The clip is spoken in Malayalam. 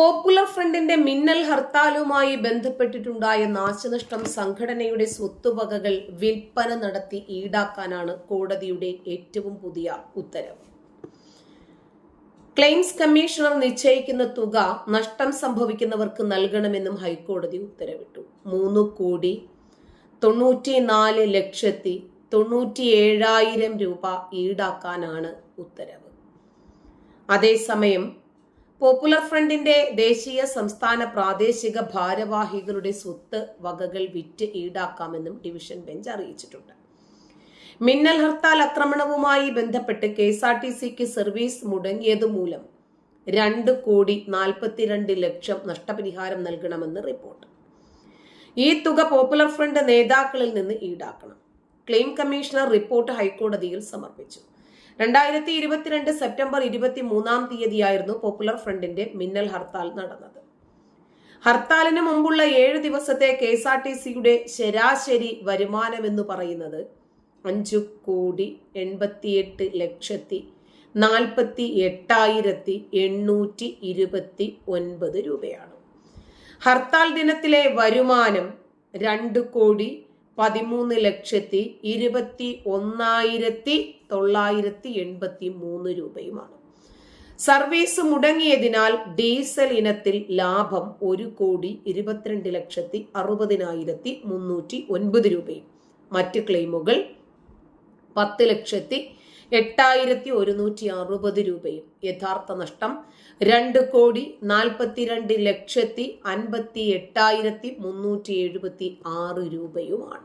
പോപ്പുലർ ഫ്രണ്ടിന്റെ മിന്നൽ ഹർത്താലുമായി ബന്ധപ്പെട്ടിട്ടുണ്ടായ നാശനഷ്ടം സംഘടനയുടെ സ്വത്തുവകകൾ വിൽപ്പന നടത്തി ഈടാക്കാനാണ് കോടതിയുടെ ഏറ്റവും പുതിയ ഉത്തരവ് ക്ലെയിംസ് കമ്മീഷണർ നിശ്ചയിക്കുന്ന തുക നഷ്ടം സംഭവിക്കുന്നവർക്ക് നൽകണമെന്നും ഹൈക്കോടതി ഉത്തരവിട്ടു. മൂന്ന് കോടി തൊണ്ണൂറ്റിനാല് ലക്ഷത്തി തൊണ്ണൂറ്റി ഏഴായിരം രൂപ ഈടാക്കാനാണ് ഉത്തരവ്. അതേസമയം പോപ്പുലർ ഫ്രണ്ടിന്റെ ദേശീയ സംസ്ഥാന പ്രാദേശിക ഭാരവാഹികളുടെ സ്വത്ത് വകകൾ വിറ്റ് ഈടാക്കാമെന്നും ഡിവിഷൻ ബെഞ്ച് അറിയിച്ചിട്ടുണ്ട്. മിന്നൽ ഹർത്താൽ ആക്രമണവുമായി ബന്ധപ്പെട്ട് കെ എസ് ആർ ടി സിക്ക് സർവീസ് മുടങ്ങിയത് മൂലം രണ്ട് കോടി നാൽപ്പത്തിരണ്ട് ലക്ഷം നഷ്ടപരിഹാരം നൽകണമെന്ന് റിപ്പോർട്ട്. ഈ തുക പോപ്പുലർ ഫ്രണ്ട് നേതാക്കളിൽ നിന്ന് ഈടാക്കണം. ക്ലെയിം കമ്മീഷണർ റിപ്പോർട്ട് ഹൈക്കോടതിയിൽ സമർപ്പിച്ചു. രണ്ടായിരത്തി ഇരുപത്തിരണ്ട് സെപ്റ്റംബർ ഇരുപത്തി മൂന്നാം തീയതിയായിരുന്നു പോപ്പുലർ ഫ്രണ്ടിന്റെ മിന്നൽ ഹർത്താൽ നടന്നത്. ഹർത്താലിന് മുമ്പുള്ള ഏഴ് ദിവസത്തെ കെ എസ് ആർ ടി സിയുടെ ശരാശരി വരുമാനമെന്ന് പറയുന്നത് അഞ്ചു കോടി എൺപത്തിയെട്ട് ലക്ഷത്തി നാൽപ്പത്തി എട്ടായിരത്തി എണ്ണൂറ്റി ഇരുപത്തി ഒൻപത് രൂപയാണ്. ഹർത്താൽ ദിനത്തിലെ വരുമാനം രണ്ട് കോടി പതിമൂന്ന് ലക്ഷത്തി ഇരുപത്തി ഒന്നായിരത്തി തൊള്ളായിരത്തി എൺപത്തി മൂന്ന് രൂപയുമാണ്. സർവീസ് മുടങ്ങിയതിനാൽ ഡീസൽ ഇനത്തിൽ ലാഭം ഒരു കോടി ഇരുപത്തിരണ്ട് ലക്ഷത്തി അറുപതിനായിരത്തി മുന്നൂറ്റി ഒൻപത് രൂപയും. മറ്റ് ക്ലെയിമുകൾ പത്ത് ലക്ഷത്തി എട്ടായിരത്തി ഒരുന്നൂറ്റി അറുപത് രൂപയും. യഥാർത്ഥ നഷ്ടം രണ്ട് കോടി നാൽപ്പത്തിരണ്ട് ലക്ഷത്തി അൻപത്തി എട്ടായിരത്തി മുന്നൂറ്റി എഴുപത്തി ആറ് രൂപയുമാണ്.